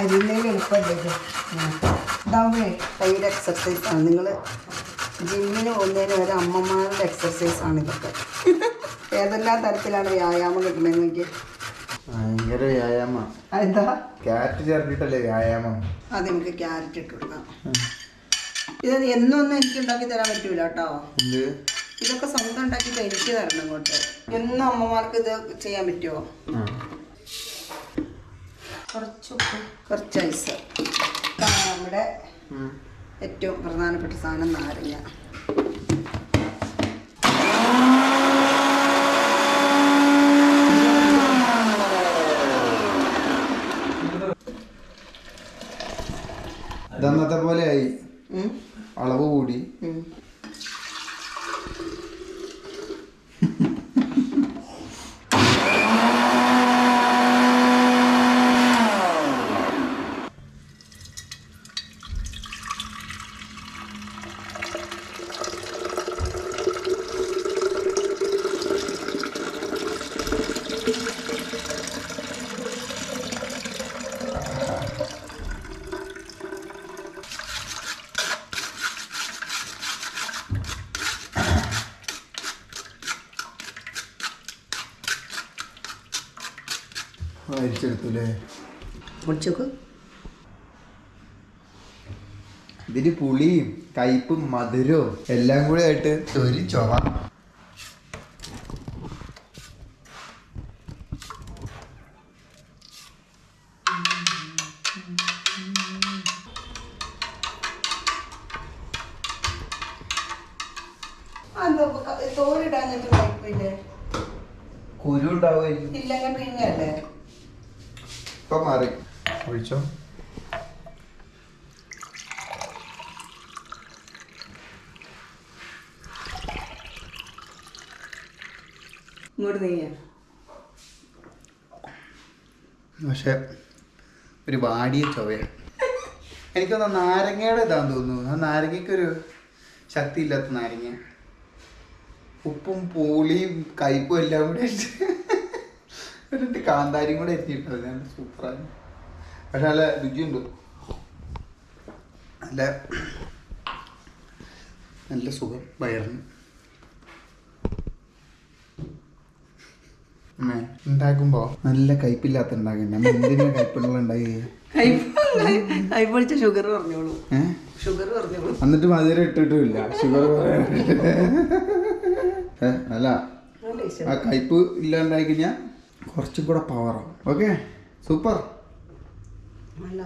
അരിയുന്നതിന് എളുപ്പമല്ലേ കയ്യുടെ എക്സർസൈസ് ആണ്. നിങ്ങൾ ജിമ്മിന് പോകുന്നതിന് വരെ അമ്മമാരുടെ എക്സർസൈസ് ആണ് ഇതൊക്കെ. ഏതെല്ലാം തരത്തിലാണ് വ്യായാമം കിട്ടുന്നത് നോക്കി ഭയങ്കര വ്യായാമ. അതെന്താ? ക്യാറ്റ് ചേർത്തിട്ടല്ലേ വ്യായാമം? അത് നമുക്ക് ക്യാരറ്റ് ഇട്ട് കൊടുക്കാം. ഇത് എന്നൊന്നും എനിക്ക് ഉണ്ടാക്കി തരാൻ പറ്റൂല കേട്ടോ. ഇതൊക്കെ സ്വന്തം ഉണ്ടാക്കിയിട്ട് എനിക്ക് തരണം ഇങ്ങോട്ട്. എന്നും അമ്മമാർക്ക് ഇത് ചെയ്യാൻ പറ്റുമോ. കുറച്ച് ഉപ്പ് കുറച്ച് ഐസ്. നമ്മുടെ ഏറ്റവും പ്രധാനപ്പെട്ട സാധനം നാരങ്ങ. ഇതന്നത്തെ പോലെ ആയി. അളവ് കൂടി. ഉം. അല്ലേ മുടിച്ചോക്ക്. ഇതിന് പുളിയും കയ്പും മധുരവും എല്ലാം കൂടി ആയിട്ട് ഒരു ചൊവ കുരു ഉണ്ടാവില്ല ഇല്ലെങ്കിൽ പിഴിഞ്ഞല്ലേ ഇപ്പൊ മാറി. ഒഴിച്ചോ? ഇങ്ങോട്ട് നീങ്ങ പക്ഷെ ഒരു വാടിയ ചൊവയാണ് എനിക്കൊന്ന് നാരങ്ങയുടെ ഇതാന്ന് തോന്നുന്നു. ആ നാരങ്ങയ്ക്കൊരു ശക്തി ഇല്ലാത്ത നാരങ്ങ. ഉപ്പും പൂളിയും കയ്പും എല്ലാം കൂടെ ഇട്ട് എന്നിട്ട് കാന്താരിയും കൂടെ എത്തിയിട്ടത് ഞാൻ സൂപ്പറാണ് പക്ഷെ നല്ല രുചിയുണ്ട്. നല്ല നല്ല സുഖം വയറിന്. ഉണ്ടാക്കുമ്പോ നല്ല കയ്പില്ലാത്ത ഉണ്ടാക്കണ്ട. എന്തിനാ കയ്പുള്ള ഉണ്ടാക്കി കൈപ്പൊളിച്ച ഷുഗർ പറഞ്ഞോളൂ ഷുഗർ പറഞ്ഞോളൂ എന്നിട്ട് മധുരം ഇട്ടിട്ടുമില്ല. ഷുഗർ അല്ല ആ കയ്പ് ഇല്ലാണ്ടായി കഴിഞ്ഞാൽ കുറച്ചും കൂടെ പവറാവും ഓക്കെ സൂപ്പർ അല്ല